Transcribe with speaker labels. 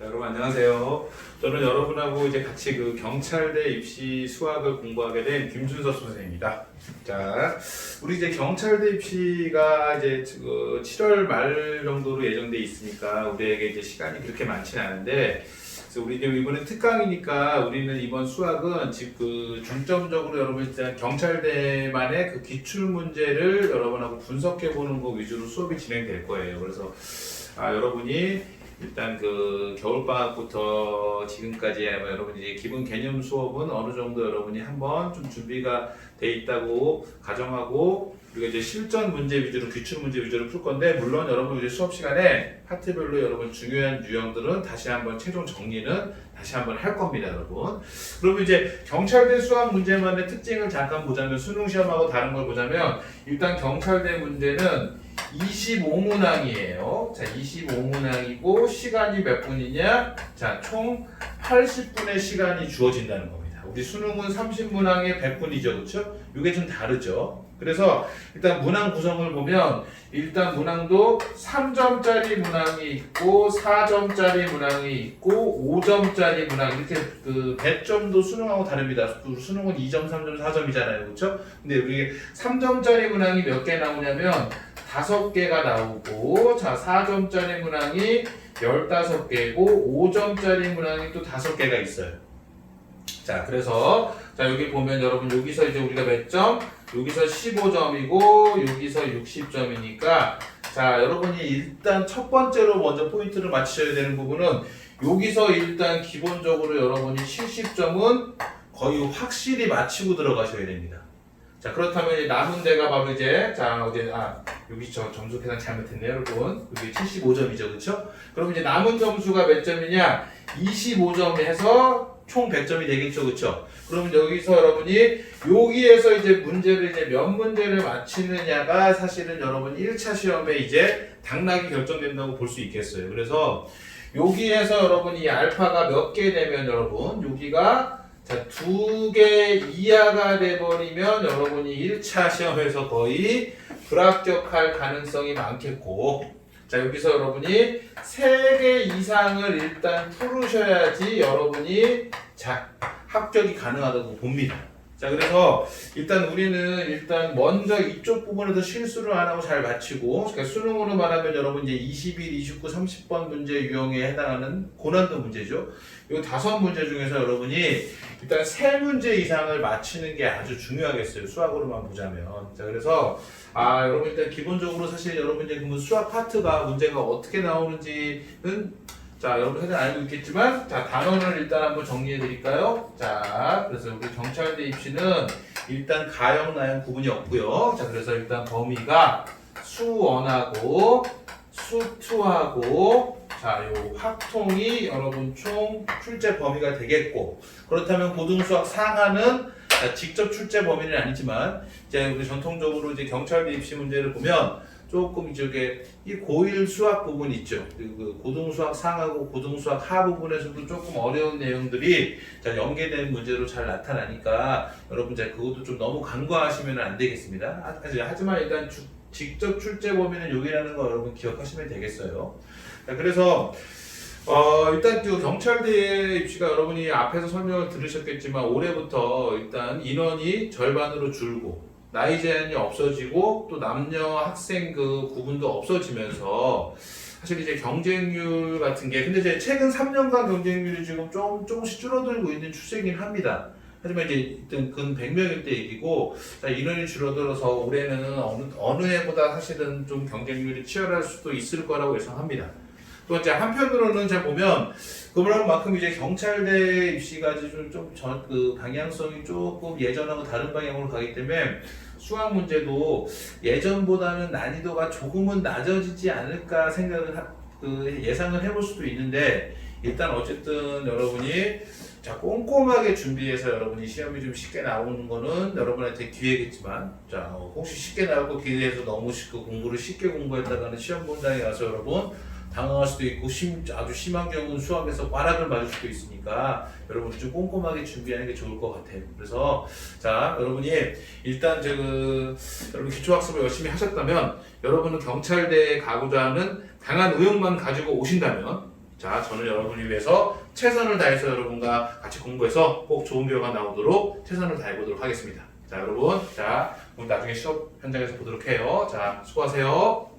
Speaker 1: 자, 여러분 안녕하세요. 저는 여러분하고 이제 같이 그 경찰대 입시 수학을 공부하게 된 김준석 선생입니다. 자, 우리 이제 경찰대 입시가 이제 그 7월 말 정도로 예정돼 있으니까 우리에게 이제 시간이 그렇게 많지는 않은데 그래서 우리 이제 이번에 특강이니까 우리는 이번 수학은 지금 그 중점적으로 여러분 일단 경찰대만의 그 기출 문제를 여러분하고 분석해 보는 거 위주로 수업이 진행될 거예요. 그래서 아, 여러분이 일단 그 겨울방학부터 지금까지 아마 여러분이 기본 개념 수업은 어느 정도 여러분이 한번 좀 준비가 돼 있다고 가정하고 우리가 이제 실전 문제 위주로 기출 문제 위주로 풀 건데 물론 여러분 이제 수업 시간에 파트별로 여러분 중요한 유형들은 다시 한번 최종 정리는 다시 한번 할 겁니다, 여러분. 그러면 이제 경찰대 수학 문제만의 특징을 잠깐 보자면 수능 시험하고 다른 걸 보자면 일단 경찰대 문제는 25문항이에요. 자, 25문항이고 시간이 몇 분이냐? 자, 총 80분의 시간이 주어진다는 겁니다. 우리 수능은 30문항에 100분이죠. 그렇죠? 이게 좀 다르죠. 그래서 일단 문항 구성을 보면 일단 문항도 3점짜리 문항이 있고 4점짜리 문항이 있고 5점짜리 문항 이렇게 그 배점도 수능하고 다릅니다. 그 수능은 2점, 3점, 4점이잖아요. 그렇죠? 근데 우리 3점짜리 문항이 몇 개 나오냐면 다섯 개가 나오고 자 4점짜리 문항이 15개고 5점짜리 문항이 또 다섯 개가 있어요. 자 그래서 자 여기 보면 여러분 여기서 이제 우리가 몇 점? 여기서 15점이고 여기서 60점이니까 자 여러분이 일단 첫 번째로 먼저 포인트를 맞추셔야 되는 부분은 여기서 일단 기본적으로 여러분이 70점은 거의 확실히 맞히고 들어가셔야 됩니다. 자 그렇다면 남은 데가 바로 이제 자 어제 아 여기 저 점수 계산 잘못했네요 여러분 여기 75점이죠 그렇죠? 그럼 이제 남은 점수가 몇 점이냐 25점 해서 총 100점이 되겠죠 그렇죠? 그러면 여기서 여러분이 여기에서 이제 문제를 이제 몇 문제를 맞히느냐가 사실은 여러분 1차 시험에 이제 당락이 결정된다고 볼 수 있겠어요 그래서 여기에서 여러분이 알파가 몇 개 되면 여러분 여기가 자, 두 개 이하가 돼버리면 여러분이 1차 시험에서 거의 불합격할 가능성이 많겠고 자 여기서 여러분이 세 개 이상을 일단 풀으셔야지 여러분이 자 합격이 가능하다고 봅니다. 자 그래서 일단 우리는 일단 먼저 이쪽 부분에서 실수를 안 하고 잘 맞히고 그러니까 수능으로 말하면 여러분 이제 21, 29, 30번 문제 유형에 해당하는 고난도 문제죠. 이 다섯 문제 중에서 여러분이 일단 세 문제 이상을 맞히는 게 아주 중요하겠어요. 수학으로만 보자면. 자 그래서 아 여러분 일단 기본적으로 사실 여러분 이제 그 수학 파트가 문제가 어떻게 나오는지는 자 여러분 다들 알고 있겠지만 자 단원을 일단 한번 정리해 드릴까요? 자 그래서 우리 경찰대 입시는 일단 가형 나형 구분이 없고요. 자 그래서 일단 범위가 수원하고 수투하고 자 요 확통이 여러분 총 출제 범위가 되겠고 그렇다면 고등수학 상하는 자, 직접 출제 범위는 아니지만 이제 우리 전통적으로 이제 경찰대 입시 문제를 보면 조금 이쪽에 이 고1 수학 부분 있죠. 그 고등 수학 상하고 고등 수학 하 부분에서도 조금 어려운 내용들이 자, 연계된 문제로 잘 나타나니까 여러분 자 그것도 좀 너무 간과하시면 안 되겠습니다. 하- 하지- 하지만 일단 주- 직접 출제 범위는 여기라는 거 여러분 기억하시면 되겠어요. 자, 그래서 어, 일단 그 경찰대 입시가 여러분이 앞에서 설명을 들으셨겠지만 올해부터 일단 인원이 절반으로 줄고 나이 제한이 없어지고 또 남녀 학생 그 구분도 없어지면서 사실 이제 경쟁률 같은 게 근데 이제 최근 3년간 경쟁률이 지금 좀 조금씩 줄어들고 있는 추세긴 합니다. 하지만 이제 일단 근 100명일 때 얘기고 자, 인원이 줄어들어서 올해는 어느 어느 해보다 사실은 좀 경쟁률이 치열할 수도 있을 거라고 예상합니다. 또 이제 한편으로는 잘 보면 그만큼 이제 경찰대 입시가 좀좀그 방향성이 조금 예전하고 다른 방향으로 가기 때문에 수학 문제도 예전보다는 난이도가 조금은 낮아지지 않을까 생각을 하, 그 예상을 해볼 수도 있는데 일단 어쨌든 여러분이 자 꼼꼼하게 준비해서 여러분이 시험이 좀 쉽게 나오는 거는 여러분한테 기회겠지만 자 어, 혹시 쉽게 나오고 기대해서 너무 쉽게 공부를 쉽게 공부했다가는 시험 본장에 가서 여러분 당황할 수도 있고 심, 아주 심한 경우는 수학에서 꽈락을 맞을 수도 있으니까 여러분 좀 꼼꼼하게 준비하는 게 좋을 것 같아요. 그래서 자 여러분이 일단 저 그, 여러분 기초학습을 열심히 하셨다면 여러분은 경찰대에 가고자 하는 강한 의욕만 가지고 오신다면 자, 저는 여러분을 위해서 최선을 다해서 여러분과 같이 공부해서 꼭 좋은 결과 나오도록 최선을 다해보도록 하겠습니다. 자, 여러분. 자, 나중에 시험 현장에서 보도록 해요. 자, 수고하세요.